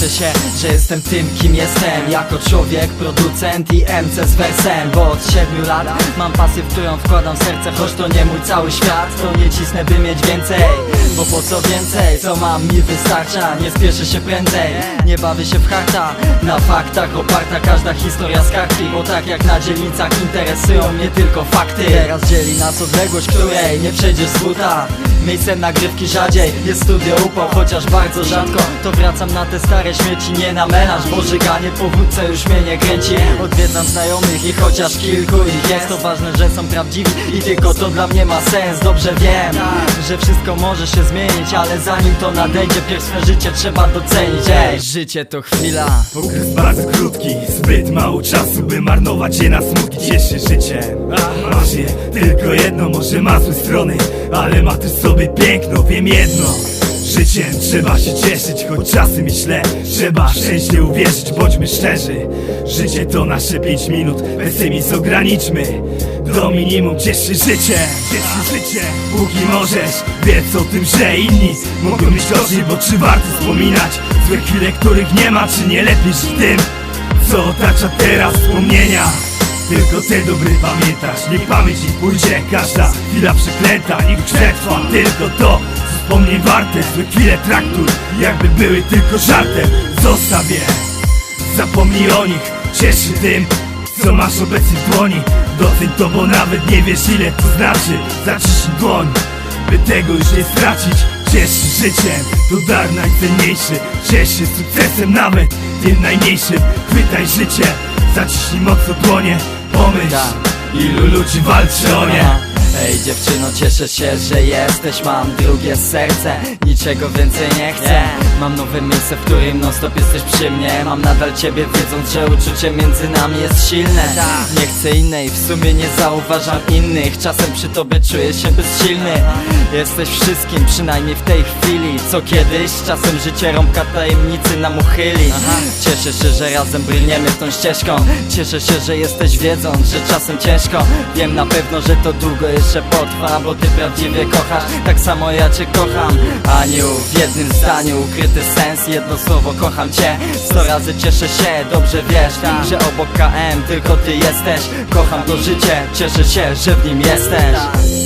Cieszę się, że jestem tym kim jestem. Jako człowiek, producent i MC z wersem. Bo od siedmiu lat mam pasję, w którą wkładam serce Choć to nie mój cały świat, to nie cisnę by mieć więcej Bo po co więcej, co mam mi wystarcza Nie spieszę się prędzej, nie bawię się w harta Na faktach oparta każda historia z Bo tak jak na dzielnicach interesują mnie tylko fakty. Teraz dzieli nas odległość, której nie przejdziesz z buta Miejscem nagrywki rzadziej jest studio upał Chociaż bardzo rzadko. To wracam na te stare śmieci Nie na menaż, bo żyganie po wódce już mnie nie kręci. Odwiedzam znajomych i chociaż kilku ich jest. To ważne, że są prawdziwi i tylko to dla mnie ma sens. Dobrze wiem, że wszystko może się zmienić Ale zanim to nadejdzie, pierw swe życie trzeba docenić. Ej, życie to chwila. Okres bardzo krótki, zbyt mało czasu, by marnować je na smutki. Cieszy życie, a masz je tylko jedno, może ma złe strony Ale ma też w sobie piękno, wiem jedno. Życiem trzeba się cieszyć, choć czasem myślę Trzeba szczęście uwierzyć, bądźmy szczerzy. Życie to nasze pięć minut, pesymizm ograniczmy. Do minimum cieszy życie, cieszy życie. Póki możesz, wiedz o tym, że inni Mogą mieć gorzej, bo czy warto wspominać Złe chwile, których nie ma, czy nie lepiej żyć tym Co otacza teraz wspomnienia tylko te dobre pamiętasz, niech pamięć ich pójdzie. Każda chwila przeklęta, niech przetrwa. Tylko to, co wspomnień warte Złe chwile traktuj, jakby były tylko żartem Zostaw je, zapomnij o nich Ciesz się tym, co masz obecnie w dłoni. Doceń to, bo nawet nie wiesz ile to znaczy. Zaciśnij dłoń, by tego już nie stracić. Ciesz się życiem, to dar najcenniejszy. Ciesz się sukcesem nawet tym najmniejszym. Chwytaj życie, zaciśnij mocno dłonie Pomyśl, Tak. ilu ludzi walczy o nie. Ej dziewczyno, cieszę się, że jesteś. Mam drugie serce, niczego więcej nie chcę. Mam nowe miejsce, w którym non stop jesteś przy mnie. Mam nadal ciebie, wiedząc, że uczucie między nami jest silne. Nie chcę innej, w sumie nie zauważam innych. Czasem przy tobie czuję się bezsilny. Jesteś wszystkim, przynajmniej w tej chwili. Co kiedyś, czasem życie rąbka tajemnicy nam uchyli. Cieszę się, że razem brniemy tą ścieżką. Cieszę się, że jesteś wiedząc, że czasem ciężko. Wiem na pewno, że to długo jeszcze potrwa Bo ty prawdziwie kochasz, tak samo ja cię kocham Aniu, w jednym zdaniu ukryty sens. Jedno słowo, kocham cię. Sto razy cieszę się, dobrze wiesz Że obok KM tylko ty jesteś. Kocham to życie, cieszę się, że w nim jesteś